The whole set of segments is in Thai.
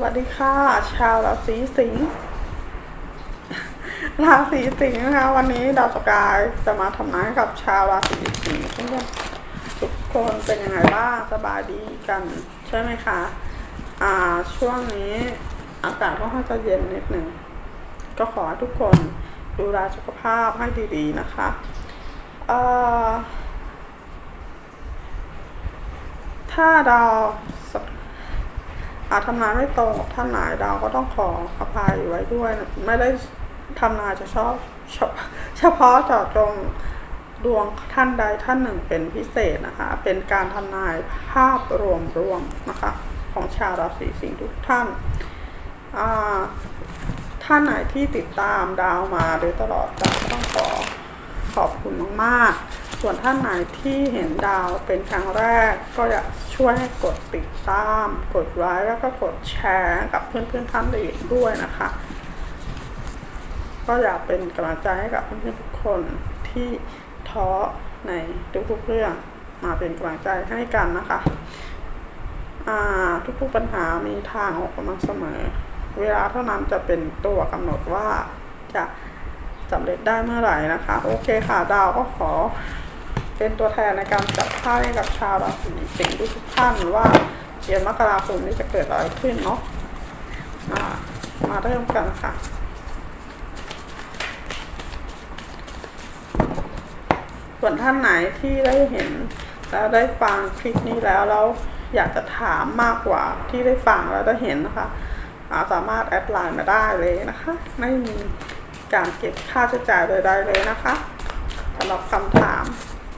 วัสดีค่ะ ชาวราศีสิงห์ราศีสิงห์นะคะ วันนี้ดาวสกายจะมาทำนายกับชาวราศีสิงห์ทุกคนเป็นยังไงบ้างสบายดีกันใช่ไหมคะอ่าช่วงนี้อากาศค่อนจะเย็นนิดหนึ่งก็ขอให้ทุกคนดูแลสุขภาพให้ดีๆนะคะเอ่อถ้าดาวส อาจทำนายไม่ตรงกับท่านไหนดาวก็ต้องขออภัยไว้ด้วย ไม่ได้ทำนายจะชอบเฉพาะเจาะจงดวงท่านใดท่านหนึ่งเป็นพิเศษนะคะ เป็นการทำนายภาพรวมรวมนะคะ ของชาวราศีสิงห์ทุกท่าน ท่านไหนที่ติดตามดาวมาโดยตลอดดาวก็ต้องขอขอบคุณมากๆ ส่วนท่านไหนที่เห็นดาวเป็นครั้งแรก ก็อยากช่วยให้กดติดตาม กดไลค์แล้วก็กดแชร์กับเพื่อนๆท่านอื่นด้วยนะคะ ก็อยากเป็นกำลังใจให้กับเพื่อนๆทุกคนที่ท้อในทุกๆเรื่องมาเป็นกำลังใจให้กันนะคะทุกๆปัญหามีทางออกมาเสมอ เวลาเท่านั้นจะเป็นตัวกำหนดว่าจะสำเร็จได้เมื่อไหร่นะคะ โอเคค่ะ ดาวก็ขอ เป็นตัวแทนในการจับไพ่ให้กับชาวราศีสิงห์ทุกท่านว่าเดือนมกราคมนี้จะเกิดอะไรขึ้นเนาะอ่ามาเริ่มกันค่ะส่วนท่านไหนที่ได้เห็นแล้วได้ฟังคลิปนี้แล้วแล้วอยากจะถามมากกว่าที่ได้ฟังแล้วได้เห็นนะคะาสามารถแอดไลน์มาได้เลยนะคะ ไม่มีการเก็บค่าใช้จ่ายใดๆเลยนะคะสำหรับคำถาม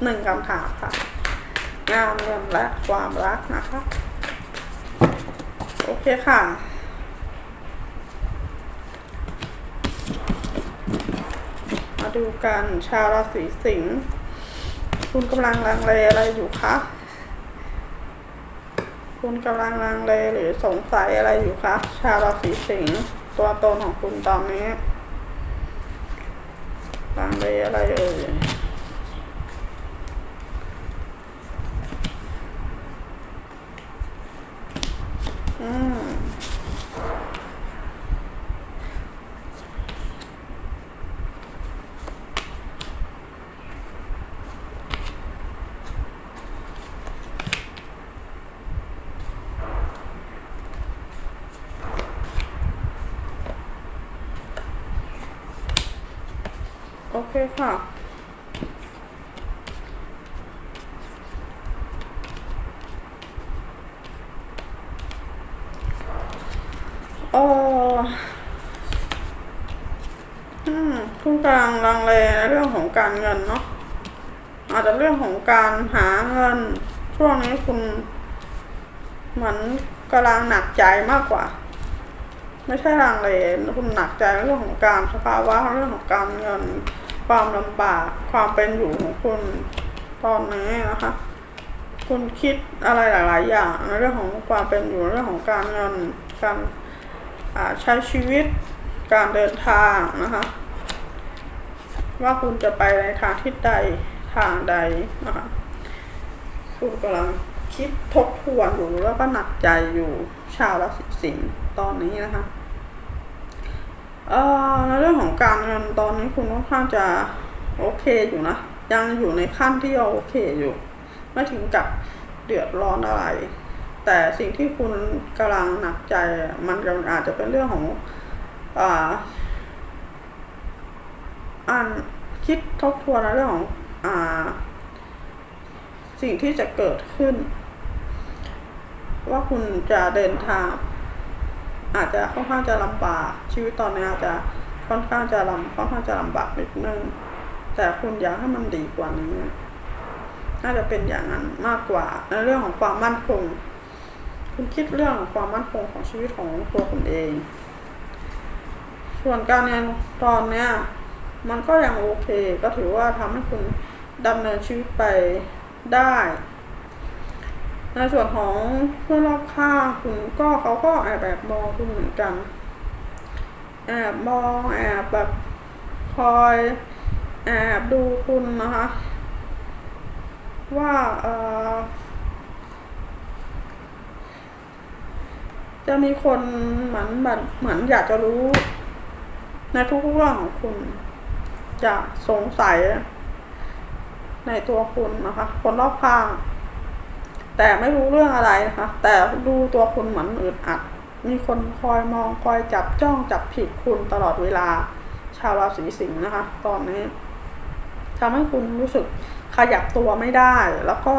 หนึ่งคำถามค่ะ งานเงินและความรักนะคะ โอเคค่ะมาดูกันชาวราศีสิงห์คุณกำลังลังเลอะไรอยู่คะคุณกำลังลังเลหรือสงสัยอะไรอยู่คะชาวราศีสิงห์ตัวตนของคุณตอนนี้ลังเลอะไรเอ่ย อืมโอเคค่ะ เอ ออืมคุณกลังลังเลในเรื่องของการเงินเนาะอาจจะเรื่องของการหาเงิน ช่วงนี้คุณเหมือนกำลังหนักใจมากกว่า ไม่ใช่ลังเลคุณหนักใจในเรื่องของการสภาวะเรื่องของการเงิน ความลำบากความเป็นอยู่ของคุณตอนนี้นะคะคุณคิดอะไรหลาย ๆ อย่างในเรื่องของความเป็นอยู่ในเรื่องของการเงินการ ใช้ชีวิตการเดินทางนะคะ ว่าคุณจะไปในทางทิศใดทางใดนะคะคุณกำลังคิดทบทวนอยู่แล้วก็หนักใจอยู่ชาวราศีสิงห์ตอนนี้นะคะเอ่อในเรื่องของการเงินตอนนี้คุณค่อนข้างจะโอเคอยู่นะยังอยู่ในขั้นที่โอเคอยู่ ไม่ถึงกับเดือดร้อนอะไร แต่สิ่งที่คุณกำลังหนักใจ มันอาจจะเป็นเรื่องของอ่าอ่านคิดทบทวนในเรื่องของอ่า สิ่งที่จะเกิดขึ้น ว่าคุณจะเดินทาง อาจจะค่อนข้างจะลำบากชีวิตตอนนี้อาจจะค่อนข้างจะลำค่อนข้างจะลำบากนิดนึงแต่คุณอยากให้มันดีกว่านี้ น่าจะเป็นอย่างนั้นมากกว่าในเรื่องของความมั่นคง คุณคิดเรื่องความมั่นคงของชีวิตของตัวคุณเอง ส่วนการเงินตอนเนี้ยมันก็ยังโอเค ก็ถือว่าทำให้คุณดำเนินชีวิตไปได้ ในส่วนของเพื่อนรอบข้างคุณก็เขาก็แอบแบบมองคุณเหมือนกัน แอบมองแอบแบบคอยแอบดูคุณนะคะ ว่าเออ จะมีคนเหมือนแบบเหมือนอยากจะรู้ ในทุกเรื่องของคุณ จะสงสัย ในตัวคุณนะคะ คนรอบข้าง แต่ไม่รู้เรื่องอะไรนะคะ แต่ดูตัวคุณเหมือนอึดอัด มีคนคอยมองคอยจับจ้องจับผิดคุณตลอดเวลา ชาวราศีสิงห์นะคะ ตอนนี้ทำให้คุณรู้สึกขยับตัวไม่ได้ แล้วก็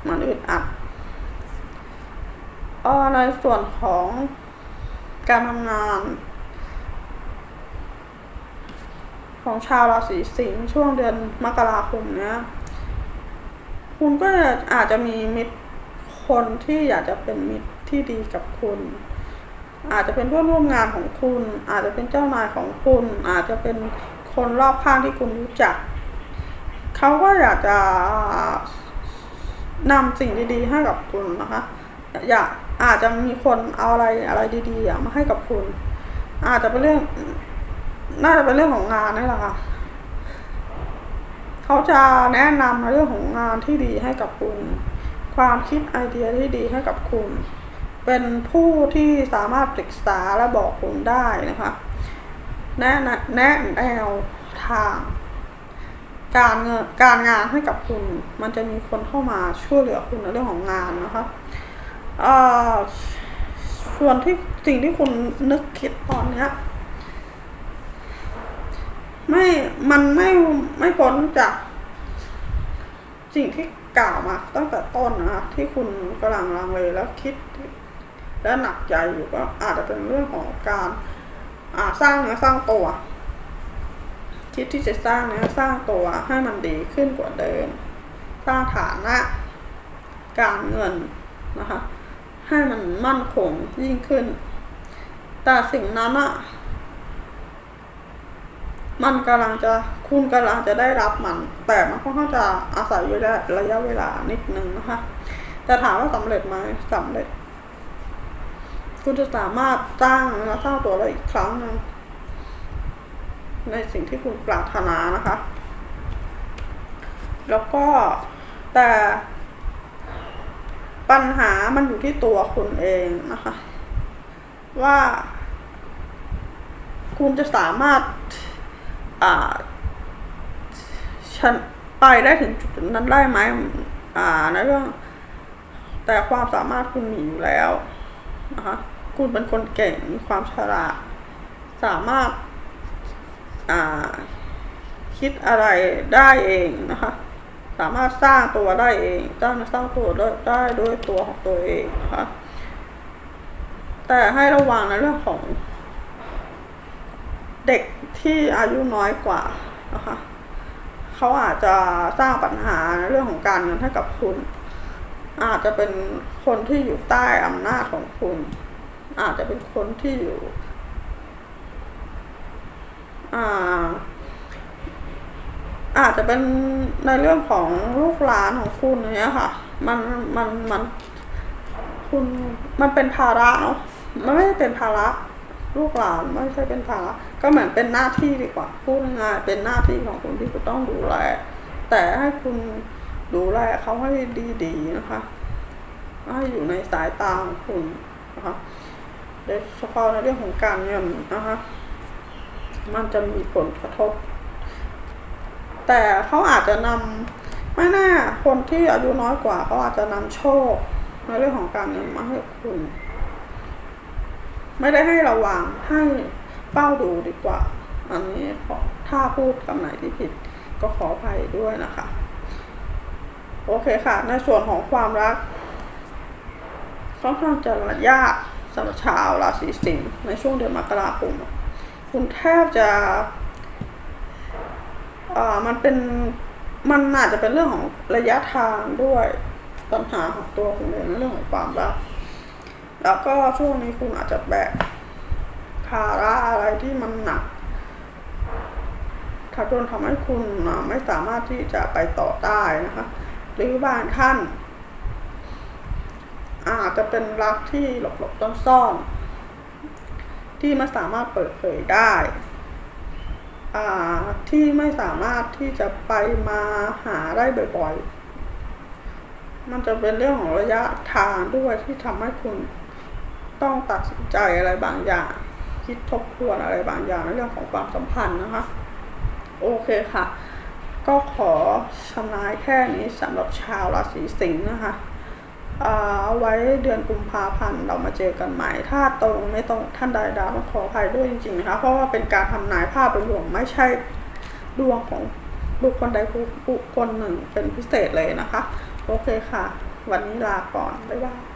เหมือนอึดอัด ออในส่วนของการทำงาน ของชาวราศีสิงห์ช่วงเดือนมกราคมเนี้ย คุณก็อาจจะมีมิตรคนที่อยากจะเป็นมิตรที่ดีกับคุณ อาจจะเป็นเพื่อนร่วมงานของคุณ อาจจะเป็นเจ้านายของคุณ อาจจะเป็นคนรอบข้างที่คุณรู้จัก เขาก็อยากจะนำสิ่งดีๆให้กับคุณนะคะ อยากอาจจะมีคนเอาอะไรอะไรดีๆมาให้กับคุณ อาจจะเป็นเรื่อง น่าจะเป็นเรื่องของงานนี่แหละค่ะเขาจะแนะนำในเรื่องของงานที่ดีให้กับคุณ ความคิดไอเดียที่ดีให้กับคุณ เป็นผู้ที่สามารถปรึกษาและบอกคุณได้นะคะแนะนะแนะแนวทาง การเงินการงานให้กับคุณ มันจะมีคนเข้ามาช่วยเหลือคุณในเรื่องของงานนะคะ อ่อส่วนที่สิ่งที่คุณนึกคิดตอนเนี้ยไม่ มันไม่ไม่พ้นจากสิ่งที่กล่าวมาตั้งแต่ต้นนะคะที่คุณกำลังลังเลแล้วคิด และหนักใจอยู่ก็อาจจะเป็นเรื่องของการาสร้างเนื้อสร้างตัว คิดที่จะสร้างเนื้อสร้างตัวให้มันดีขึ้นกว่าเดิม สร้างฐานะ การเงินนะคะ ให้มันมั่นคงยิ่งขึ้น แต่สิ่งนั้นอะมันกำลังจะคุณกำลังจะได้รับมัน แต่มันค่อนข้างจะอาศัยอยู่ได้ระยะเวลานิดนึงนะคะ แต่ถามว่าสำเร็จไหมสำเร็จ คุณจะสามารถสร้างและสร้างตัวเราอีกครั้งหนึ่งในสิ่งที่คุณปรารถนานะคะ แล้วก็แต่ ปัญหามันอยู่ที่ตัวคุณเองนะคะ ว่า คุณจะสามารถอ่าฉันไปได้ถึงจุดนั้นได้ไหมอ่าในเรื่อง แต่ความสามารถคุณมีอยู่แล้วนะคะคุณเป็นคนเก่งมีความฉลาดสามารถ อ่า คิดอะไรได้เองนะคะ สามารถสร้างตัวได้เองสร้างสร้างตัวได้ได้ด้วยตัวของตัวเองนะคะแต่ให้ระวังในเรื่องของ เด็กที่อายุน้อยกว่านะคะเขาอาจจะสร้างปัญหาในเรื่องของการเงินให้กับคุณ อาจจะเป็นคนที่อยู่ใต้อำนาจของคุณ อาจจะเป็นคนที่อยู่ อ่า อาจจะเป็นในเรื่องของลูกหลานของคุณอย่างเงี้ยค่ะ มันมันมันคุณมันเป็นภาระเนาะมันไม่ได้เป็นภาระลูกหลานไม่ใช่เป็นภาระก็เหมือนเป็นหน้าที่ดีกว่าพูดง่ายเป็นหน้าที่ของคุณที่คุณต้องดูแล แต่ให้คุณดูแลเขาให้ดีๆนะคะให้อยู่ในสายตาของคุณนะคะโดยเฉพาะในเรื่องของการเงินนะคะ มันจะมีผลกระทบ แต่เขาอาจจะนำไม่แน่คนที่อายุน้อยกว่าเขาอาจจะนำโชคในเรื่องของการเงินมาให้คุณ ไม่ได้ให้ระวังให้เป้าดูดีกว่า อันนี้ขอถ้าพูดคำไหนที่ผิดก็ขออภัยด้วยนะคะ โอเคค่ะ ในส่วนของความรักค่อนข้างจะยากสำหรับชาวราศีสิงห์ในช่วงเดือนมกราคมคุณแทบจะ อ่ามันเป็นมันอาจจะเป็นเรื่องของระยะทางด้วยปัญหาของตัวคุณเองเรื่องของความรักแล้วก็ช่วงนี้คุณอาจจะแบกภาระอะไรที่มันหนักถ้าจนทำให้คุณไม่สามารถที่จะไปต่อได้นะคะ หรือบางท่าน อาจจะเป็นรักที่หลบๆต้นซ่อน ที่ไม่สามารถเปิดเผยได้ ที่ไม่สามารถที่จะไปมาหาได้บ่อยๆ มันจะเป็นเรื่องของระยะทางด้วยที่ทำให้คุณต้องตัดสินใจอะไรบางอย่าง คิดทบทวนอะไรบางอย่างในเรื่องของความสัมพันธ์นะคะ โอเคค่ะ ก็ขอชำนายแค่นี้สำหรับชาวราศีสิงห์นะคะ เอาไว้เดือนกุมภาพันธ์เรามาเจอกันใหม่ถ้าตรงไม่ตรงท่านใดดาวต้องขออภัยด้วยจริงๆนะคะเพราะว่าเป็นการทำนายภาพรวมไม่ใช่ดวงของบุคคลใดบุคคลหนึ่งเป็นพิเศษเลยนะคะ โอเคค่ะ วันนี้ลาก่อน บ๊ายบาย